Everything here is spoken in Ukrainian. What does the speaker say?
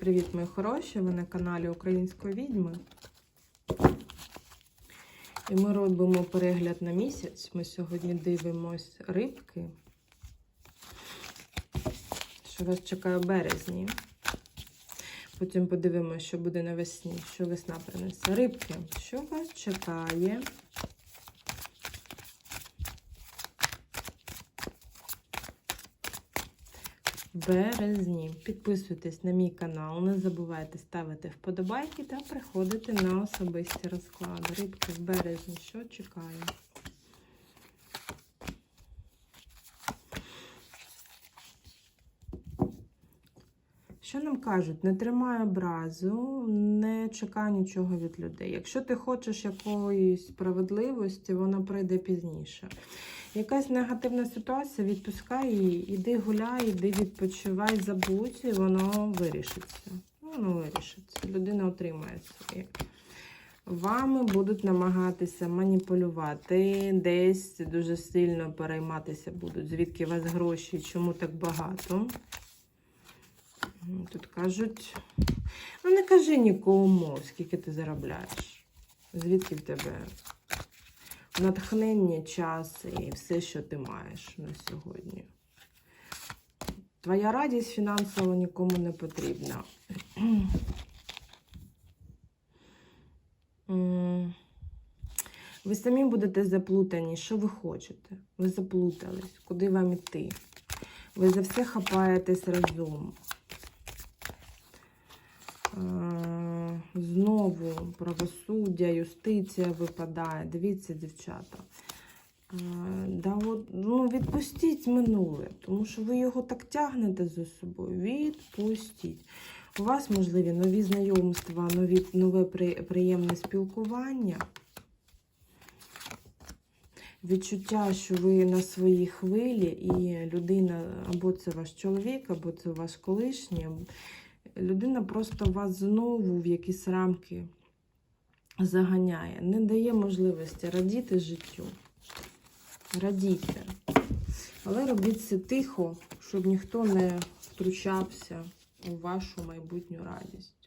Привіт, мої хороші! Ви на каналі Української відьми. І ми робимо перегляд на місяць. Ми сьогодні дивимось рибки. Що вас чекає в березні. Потім подивимося, що буде навесні, що весна принесе. Рибки, що вас чекає? Березні. Підписуйтесь на мій канал, не забувайте ставити вподобайки та приходити на особисті розклади. Рибки в березні, що чекаю. Що нам кажуть? Не тримай образу, не чекай нічого від людей. Якщо ти хочеш якоїсь справедливості, вона прийде пізніше. Якась негативна ситуація, відпускай її, іди гуляй, іди відпочивай, забудь, і воно вирішиться. Воно вирішиться. Людина отримає своє. Вами будуть намагатися маніпулювати, десь дуже сильно перейматися будуть, звідки у вас гроші, чому так багато. Тут кажуть, ну не кажи нікому, скільки ти заробляєш. Звідки в тебе натхнення, час і все, що ти маєш на сьогодні. Твоя радість фінансово нікому не потрібна. Ви самі будете заплутані, що ви хочете. Ви заплутались, куди вам іти. Ви за все хапаєтесь разом. Е, Знову правосуддя, юстиція випадає. Дивіться, дівчата. Е, Да, от, ну, відпустіть минуле, тому що ви його так тягнете за собою. Відпустіть. У вас можливі нові знайомства, нові, нове приємне спілкування. Відчуття, що ви на своїй хвилі, і людина, або це ваш чоловік, або це ваш колишній. Людина просто вас знову в якісь рамки заганяє, не дає можливості радіти життю. Радійте. Але робіть це тихо, щоб ніхто не втручався у вашу майбутню радість.